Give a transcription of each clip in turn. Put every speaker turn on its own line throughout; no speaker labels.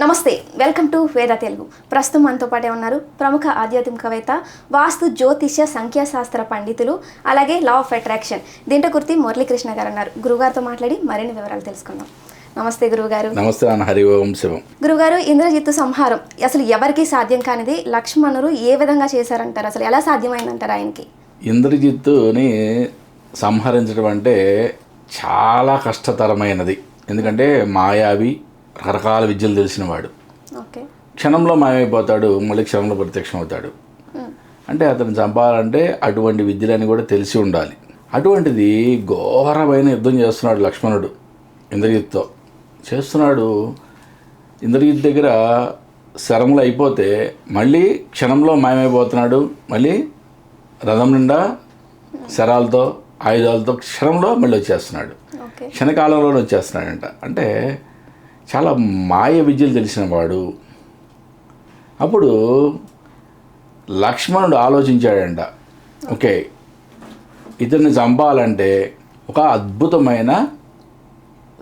నమస్తే welcome to వేద తెలుగు. ప్రస్తుతం మనతో పాటే ఉన్నారు ప్రముఖ ఆధ్యాత్మికవేత్త వాస్తు జ్యోతిష్య సంఖ్యాశాస్త్ర పండితులు అలాగే లా ఆఫ్ అట్రాక్షన్ దీంట్లో కుర్తి మురళీకృష్ణ గారు ఉన్నారు గురుగారితో మాట్లాడి మరిన్ని వివరాలు తెలుసుకుందాం. నమస్తే గురువుగారు
నమస్తే హరి ఓం శివం.
గురుగారు ఇంద్రజిత్తు సంహారం అసలు ఎవరికి సాధ్యం కానిది లక్ష్మణుడు ఏ విధంగా చేశారంటారు? అసలు ఎలా సాధ్యమైందంటారు ఆయనకి?
ఇంద్రజిత్తుని సంహరించడం అంటే చాలా కష్టతరమైనది. ఎందుకంటే మాయావి రకరకాల విద్యలు తెలిసినవాడు. క్షణంలో మాయమైపోతాడు మళ్ళీ క్షణంలో ప్రత్యక్షం అవుతాడు అంటే అతను చంపాలంటే అటువంటి విద్యలని కూడా తెలిసి ఉండాలి. అటువంటిది ఘోరమైన యుద్ధం చేస్తున్నాడు లక్ష్మణుడు ఇంద్రజిత్తో. చేస్తున్నాడు. ఇంద్రజిత్ దగ్గర శరములు అయిపోతే మళ్ళీ క్షణంలో మాయమైపోతున్నాడు మళ్ళీ రథం నిండా శరాలతో ఆయుధాలతో క్షణంలో మళ్ళీ వచ్చేస్తున్నాడు. క్షణకాలంలోనే వచ్చేస్తున్నాడంట. అంటే చాలా మాయ విద్యలు తెలిసిన వాడు. అప్పుడు లక్ష్మణుడు ఆలోచించాడంట. ఓకే ఇతన్ని చంపాలంటే ఒక అద్భుతమైన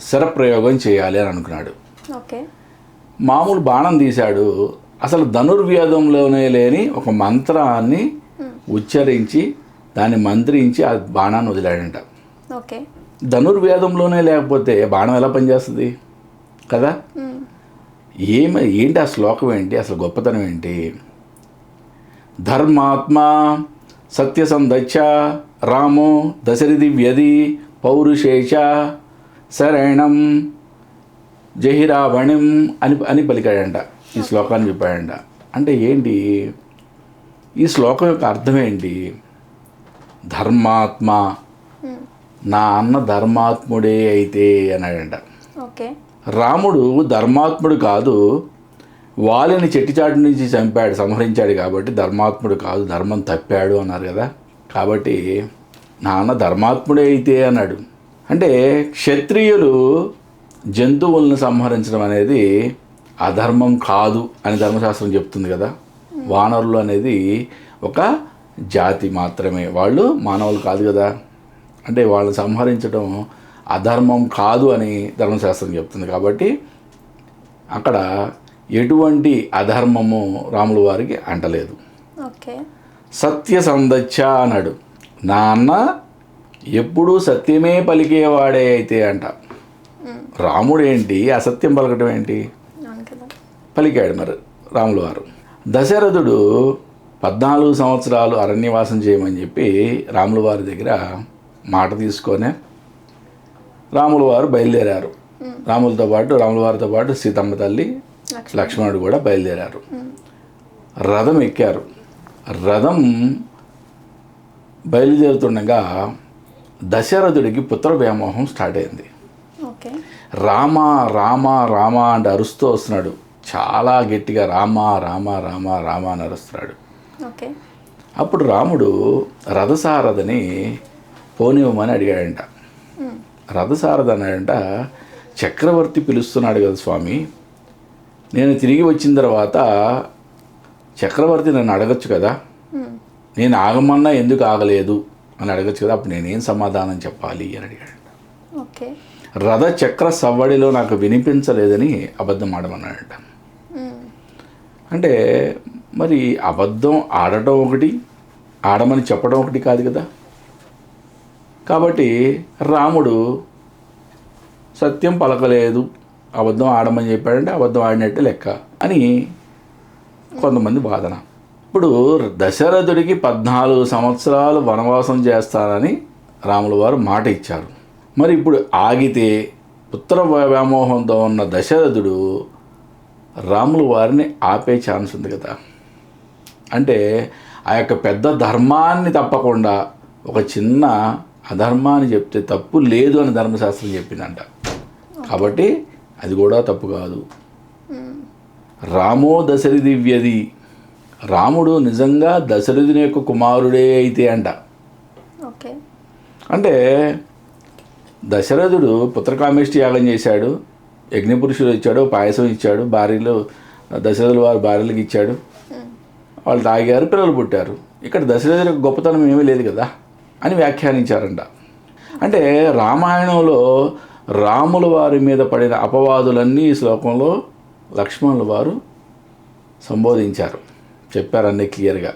శరప్రయోగం చేయాలి అని అనుకున్నాడు.
ఓకే.
మామూలు బాణం తీశాడు. అసలు ధనుర్వేదంలోనే లేని ఒక మంత్రాన్ని ఉచ్చరించి దాన్ని మంత్రించి ఆ బాణాన్ని వదిలాడంట.
ఓకే.
ధనుర్వేదంలోనే లేకపోతే బాణం ఎలా పనిచేస్తుంది? కదా. ఏమి ఏంటి ఆ శ్లోకం ఏంటి? అసలు గొప్పతనం ఏంటి? ధర్మాత్మ సత్యసంధచ్చ రామో దశరథి వ్యధి పౌరుషేష శరణం జహిరావణిం అని అని పలికాడంట. ఈ శ్లోకాన్ని చెప్పాడంట. అంటే ఏంటి? ఈ శ్లోకం యొక్క అర్థం ఏంటి? ధర్మాత్మ. నా అన్న ధర్మాత్ముడే అయితే అన్నాడంట.
ఓకే.
రాముడు ధర్మాత్ముడు కాదు వాలిని చెట్టిచాటు నుంచి చంపాడు సంహరించాడు కాబట్టి ధర్మాత్ముడు కాదు ధర్మం తప్పాడు అన్నారు కదా. కాబట్టి నాన్న ధర్మాత్ముడే అయితే అన్నాడు. అంటే క్షత్రియులు జంతువులను సంహరించడం అనేది అధర్మం కాదు అని ధర్మశాస్త్రం చెప్తుంది కదా. వానరులు అనేది ఒక జాతి మాత్రమే. వాళ్ళు మానవులు కాదు కదా. అంటే వాళ్ళని సంహరించడం అధర్మం కాదు అని ధర్మశాస్త్రం చెప్తుంది కాబట్టి అక్కడ ఎటువంటి అధర్మము రాముల వారికి అంటలేదు. సత్య సందచ్చ అన్నాడు. నా అన్న ఎప్పుడూ సత్యమే పలికేవాడే అయితే అంట. రాముడు ఏంటి అసత్యం పలకటం ఏంటి? పలికాడు మరి రాముల వారు. దశరథుడు పద్నాలుగు సంవత్సరాలు అరణ్యవాసం చేయమని చెప్పి రాముల వారి దగ్గర మాట తీసుకొని రాముల వారు బయలుదేరారు. రాములతో పాటు రాముల వారితో పాటు సీతమ్మ తల్లి
లక్ష్మణ్
లక్ష్మణుడు కూడా బయలుదేరారు. రథం ఎక్కారు. రథం బయలుదేరుతుండగా దశరథుడికి పుత్ర వ్యామోహం స్టార్ట్ అయింది. రామ రామ రామ అంటే అరుస్తూ వస్తున్నాడు. చాలా గట్టిగా రామ రామ రామ రామ అని అరుస్తున్నాడు. అప్పుడు రాముడు రథసారథని పోనివ్వమని అడిగాడంట. రథసారథ అన్నాడంట చక్రవర్తి పిలుస్తున్నాడు కదా స్వామి నేను తిరిగి వచ్చిన తర్వాత చక్రవర్తి నన్ను అడగచ్చు కదా. నేను ఆగమన్నా ఎందుకు ఆగలేదు? అని అడగచ్చు కదా అప్పుడు నేనేం సమాధానం చెప్పాలి? అని అడిగాడంట.
ఓకే.
రథ చక్ర సవ్వడిలో నాకు వినిపించలేదని అబద్ధం ఆడమన్నాడంట. అంటే మరి అబద్ధం ఆడటం ఒకటి ఆడమని చెప్పడం ఒకటి కాదు కదా? కాబట్టి రాముడు సత్యం పలకలేదు. అబద్ధం ఆడమని చెప్పాడంటే అబద్ధం ఆడినట్టే లెక్క అని కొంతమంది వాదన. ఇప్పుడు దశరథుడికి పద్నాలుగు సంవత్సరాలు వనవాసం చేస్తానని రాముల వారు మాట ఇచ్చారు. మరి ఇప్పుడు ఆగితే పుత్ర వ్యామోహంతో ఉన్న దశరథుడు రాముల వారిని ఆపే ఛాన్స్ ఉంది కదా. అంటే ఆ యొక్క పెద్ద ధర్మాన్ని తప్పకుండా ఒక చిన్న అధర్మాన్ని చెప్తే తప్పు లేదు అని ధర్మశాస్త్రం చెప్పిందంట. కాబట్టి అది కూడా తప్పు కాదు. రామో దశరథి వ్యధి రాముడు నిజంగా దశరథుని యొక్క కుమారుడే అయితే అంట. అంటే దశరథుడు పుత్రకామేష్టి యాగం చేశాడు. యజ్ఞపురుషుడు ఇచ్చాడు పాయసం ఇచ్చాడు భార్యలు దశరథులు వారి భార్యలకు ఇచ్చాడు. వాళ్ళు తాగారు పిల్లలు పుట్టారు. ఇక్కడ దశరథుడి యొక్క గొప్పతనం ఏమీ లేదు కదా. అని వ్యాఖ్యానించారంట. అంటే రామాయణంలో రాముల వారి మీద పడిన అపవాదులన్నీ ఈ శ్లోకంలో లక్ష్మణుల వారు సంబోధించారు. చెప్పారు అన్నీ క్లియర్గా.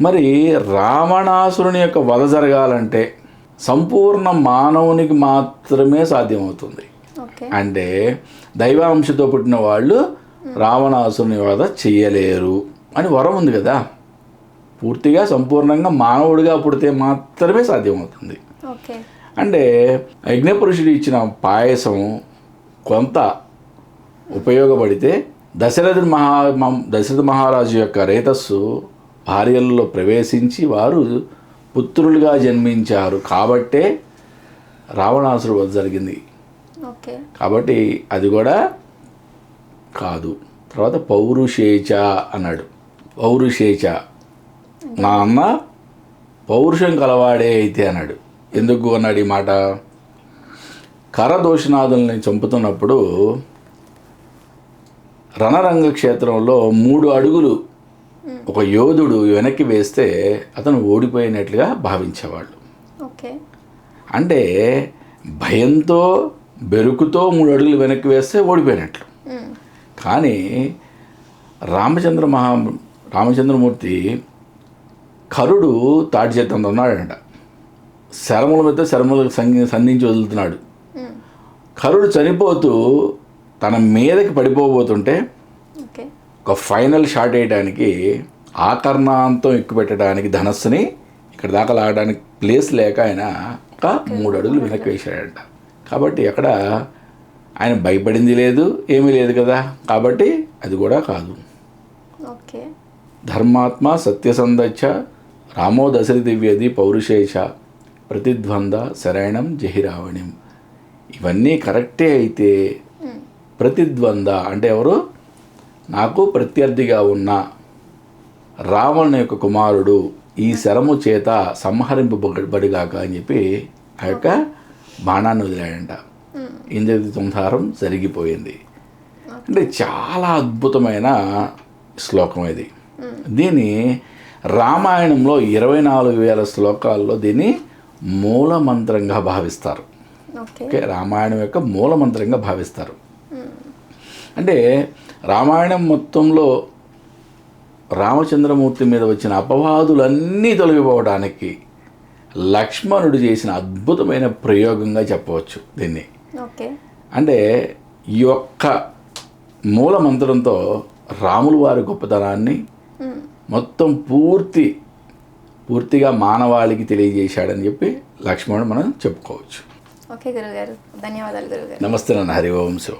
మరి రావణాసురుని యొక్క వధ జరగాలంటే సంపూర్ణ మానవునికి మాత్రమే సాధ్యమవుతుంది. అంటే దైవాంశతో పుట్టిన వాళ్ళు రావణాసురుని వధ చెయ్యలేరు అని వరం ఉంది కదా. పూర్తిగా సంపూర్ణంగా మానవుడిగా పుడితే మాత్రమే సాధ్యమవుతుంది. అంటే యజ్ఞపురుషుడు ఇచ్చిన పాయసం కొంత ఉపయోగపడితే దశరథుని మహా దశరథ మహారాజు యొక్క రేతస్సు భార్యలలో ప్రవేశించి వారు పుత్రులుగా జన్మించారు. కాబట్టే రావణాసురు వధ జరిగింది. కాబట్టి అది కూడా కాదు. తర్వాత పౌరుషేచ అన్నాడు. పౌరుషేచ. నా అన్న పౌరుషం కలవాడే అయితే అన్నాడు. ఎందుకు అన్నాడు ఈ మాట? కరదోషనాథుల్ని చంపుతున్నప్పుడు రణరంగ క్షేత్రంలో మూడు అడుగులు ఒక యోధుడు వెనక్కి వేస్తే అతను ఓడిపోయినట్లుగా భావించేవాళ్ళు. అంటే భయంతో బెరుకుతో మూడు అడుగులు వెనక్కి వేస్తే ఓడిపోయినట్లు. కానీ రామచంద్ర మహా రామచంద్రమూర్తి కరుడు తాటి చేతంతో ఉన్నాడంట. శరముల మీద శరములకు సంగి సంధించి వదులుతున్నాడు. కరుడు చనిపోతూ తన మీదకి పడిపోబోతుంటే ఒక ఫైనల్ షాట్ వేయడానికి ఆకర్ణాంతం ఎక్కువ పెట్టడానికి ధనస్సుని ఇక్కడ దాకా లాగడానికి ప్లేస్ లేక ఆయన ఒక మూడు అడుగులు వెనక్కి వేశాడంట. కాబట్టి అక్కడ ఆయన భయపడింది లేదు ఏమీ లేదు కదా. కాబట్టి అది కూడా కాదు.
ఓకే.
ధర్మాత్మ సత్యసంధచ్చ రామో దశరథ దివ్యది పౌరుషేష ప్రతిద్వంద శరణం జహిరావణిం ఇవన్నీ కరెక్టే అయితే. ప్రతిద్వంద అంటే ఎవరు నాకు ప్రత్యర్థిగా ఉన్న రావణుని యొక్క కుమారుడు ఈ శరము చేత సంహరింపబడిగాక అని చెప్పి ఆ యొక్క బాణాన్ని వదిలాడంట. ఇంద్రది సంహారం జరిగిపోయింది అంటే చాలా అద్భుతమైన శ్లోకం ఇది దీన్ని రామాయణంలో ఇరవై నాలుగు వేల శ్లోకాల్లో దీన్ని మూల మంత్రంగా భావిస్తారు.
ఓకే.
రామాయణం యొక్క మూల మంత్రంగా భావిస్తారు. అంటే రామాయణం మొత్తంలో రామచంద్రమూర్తి మీద వచ్చిన అపవాదులన్నీ తొలగిపోవడానికి లక్ష్మణుడు చేసిన అద్భుతమైన ప్రయోగంగా చెప్పవచ్చు దీన్ని. అంటే ఈ యొక్క మూల మంత్రంతో రాములు వారి గొప్పతనాన్ని. మొత్తం పూర్తి పూర్తిగా మానవాళికి తెలియజేశాడని చెప్పి లక్ష్మణుడు మనం చెప్పుకోవచ్చు.
ఓకే గురుగారు ధన్యవాదాలు గురుగారు.
నమస్తే నాన్న హరి ఓం శివం.